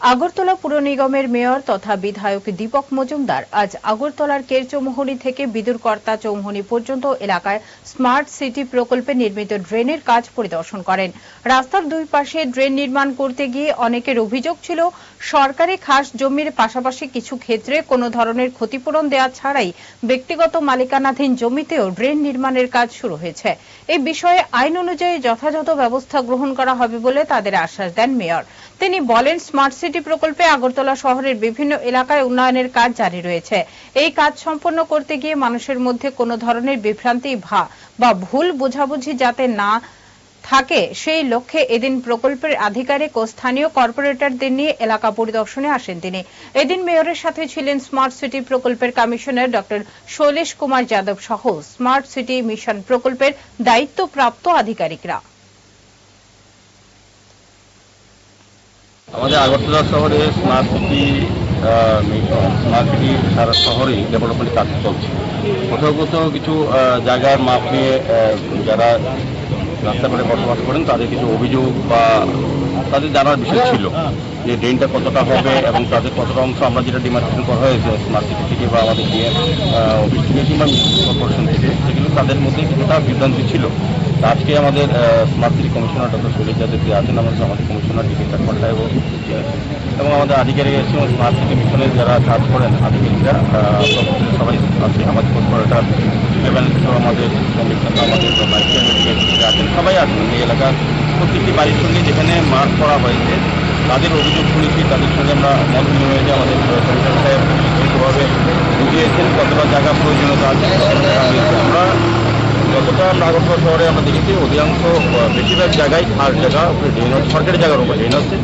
আগরতলা পুর নিগমের মেয়র তথা বিধায়ক দীপক মজুমদার আজ আগরতলার কেরচৌমুহনী থেকে বিদুরকর্তা চৌমুহনী পর্যন্ত এলাকায় স্মার্ট সিটি প্রকল্পে নির্মিত ড্রেনের কাজ পরিদর্শন করেন। রাস্তার দুই পাশে ড্রেন নির্মাণ করতে গিয়ে অনেকের অভিযোগ ছিল, সরকারি খাস জমির পাশাপাশি কিছু ক্ষেত্রে কোনো ধরনের ক্ষতিপূরণ দেওয়া ছাড়াই ব্যক্তিগত মালিকানাধীন জমিতেও ড্রেন নির্মাণের কাজ শুরু হয়েছে। এই বিষয়ে আইন অনুযায়ী যথাযথ ব্যবস্থা গ্রহণ করা হবে বলে তাদের আশ্বাস দেন মেয়র। তিনি বলেন স্মার্ট সিটি প্রকল্পে আগরতলা শহরের বিভিন্ন এলাকায় উন্নয়নের কাজ জারি রয়েছে। এই কাজ সম্পন্ন করতে গিয়ে মানুষের মধ্যে কোনো ধরনের বিভ্রান্তি ভা বা ভুল বোঝাবুঝি যাতে না থাকে, সেই লক্ষ্যে এদিন প্রকল্পের আধিকারিক ও স্থানীয় কর্পোরেটরদের নিয়ে এলাকা পরিদর্শনে আসেন তিনি। এদিন মেয়রের সাথে ছিলেন স্মার্ট সিটি প্রকল্পের কমিশনার ডক্টর শৈলেশ কুমার যাদব সহ স্মার্ট সিটি মিশন প্রকল্পের দায়িত্বপ্রাপ্ত আধিকারিকরা। আমাদের আগরতলা শহরে স্মার্ট সিটি স্মার্ট সিটি সারা শহরেই ডেভেলপমেন্ট কাজ চলছে। কোথাও কোথাও কিছু জায়গার মাপ নিয়ে যারা রাস্তাঘাটে বসবাস করেন, তাদের কিছু অভিযোগ বা তাদের জানার বিষয় ছিল যে ড্রেনটা কতটা হবে এবং তাদের কতটা অংশ আমরা যেটা ডিমার্কেশন করা হয়েছে স্মার্ট সিটি থেকে বা আমাদের দিয়ে অফিস থেকে কিংবা কর্পোরেশন থেকে, সেগুলো তাদের মধ্যে কিছুটা বিভ্রান্তি ছিল। আজকে আমাদের smart city commissioner doctor Shailesh Yadav যে আছেন, আমাদের আমাদের কমিশনার ডিপি চাকমাটা এবং এবং আমাদের আধিকারিক এসে স্মার্ট সিটি মিশনের যারা কাজ করেন, আধিকারিকরা সবাই আছে, আমাদের কর্পোরেটার আমাদের আমাদের আছেন সবাই আছেন। এই এলাকার প্রত্যেকটি বাড়ির সঙ্গে যেখানে মার্ক করা হয়েছে, তাদের অভিযোগ শুনেছি, তাদের সঙ্গে আমরা মত বিনিময়ে আমাদের কমিশনার সাহেব লিখিতভাবে বুঝিয়েছেন কতটা জায়গা প্রয়োজনীয়তা আছে আমরা যতটা নাগরপুর শহরে আমরা দেখেছি, অধিকাংশ বেশিরভাগ জায়গায় খাস জায়গা ড্রেন সরকারি জায়গার উপর ড্রেন হচ্ছে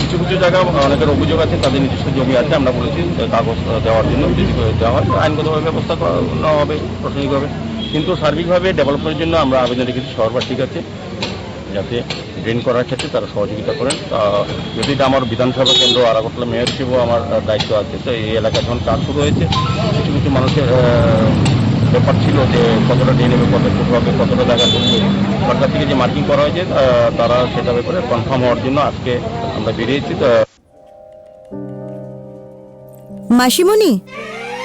কিছু কিছু জায়গা অনেকের অভিযোগ আছে, তাদের নিজস্ব জমি আছে, আমরা বলেছি কাগজ দেওয়ার জন্য যদি দেওয়া হয় আইনগতভাবে ব্যবস্থা করা, নেওয়া হবে, প্রশাসনিকভাবে। কিন্তু সার্বিকভাবে ডেভেলপমেন্টের জন্য আমরা আবেদন রেখেছি সরকার ঠিক আছে যাতে ড্রেন করার ক্ষেত্রে তারা সহযোগিতা করেন। যদি আমার বিধানসভা কেন্দ্র আর আগরতলা মেয়র হিসেবেও আমার দায়িত্ব আছে, তো এই এলাকায় যখন কাজ শুরু হয়েছে, কিছু কিছু মানুষের ব্যাপার ছিল যে কতটা ড্রেন হবে কত ফুট হবে, কতটা জায়গা করবে সরকার থেকে যে মার্কিং করা হয়েছে তারা সেটা ব্যাপারে কনফার্ম হওয়ার জন্য আজকে আমরা বেরিয়েছি, তো মাসিমণি?